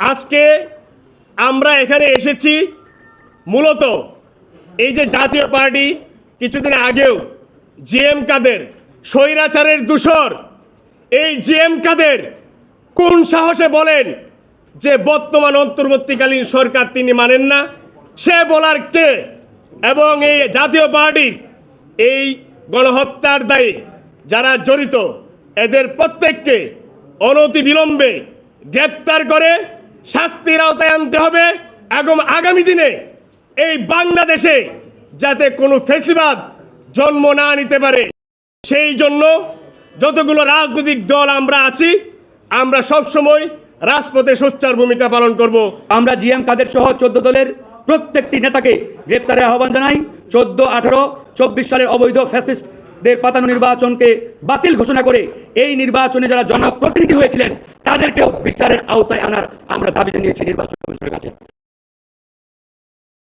আজকে আমরা এখানে এসেছি মূলত এই যে জাতীয় পার্টি কিছুদিন আগেও জিএম কাদের স্বৈরাচারের দূষর, এই জিএম কাদের কোন সাহসে বলেন যে বর্তমান অন্তর্বর্তীকালীন সরকার তিনি মানেন না? সে বলার কে? এবং এই জাতীয় পার্টির এই গণহত্যার দায়ে যারা জড়িত, এদের প্রত্যেককে অনতি বিলম্বে গ্রেপ্তার করে শাস্তির আওতায় আনতে হবে। এবং আগামী দিনে এই বাংলাদেশে যাতে কোনো ফেসিবাদ জন্ম না নিতে পারে, সেই জন্য যতগুলো রাজনৈতিক দল আমরা আছি, আমরা সবসময় রাজপথে সোচ্চার ভূমিকা পালন করব। আমরা জিএম কাদের সহ চোদ্দ দলের প্রত্যেকটি নেতাকে গ্রেপ্তারের আহ্বান জানাই। চোদ্দ, আঠারো, চব্বিশ সালের অবৈধ ফ্যাসিস্টদের পাতানো নির্বাচনকে বাতিল ঘোষণা করে এই নির্বাচনে যারা জনপ্রতিনিধি হয়েছিলেন তাদেরকেও বিচারের আওতায় আনার আমরা দাবি জানিয়েছি নির্বাচন কমিশনের কাছে।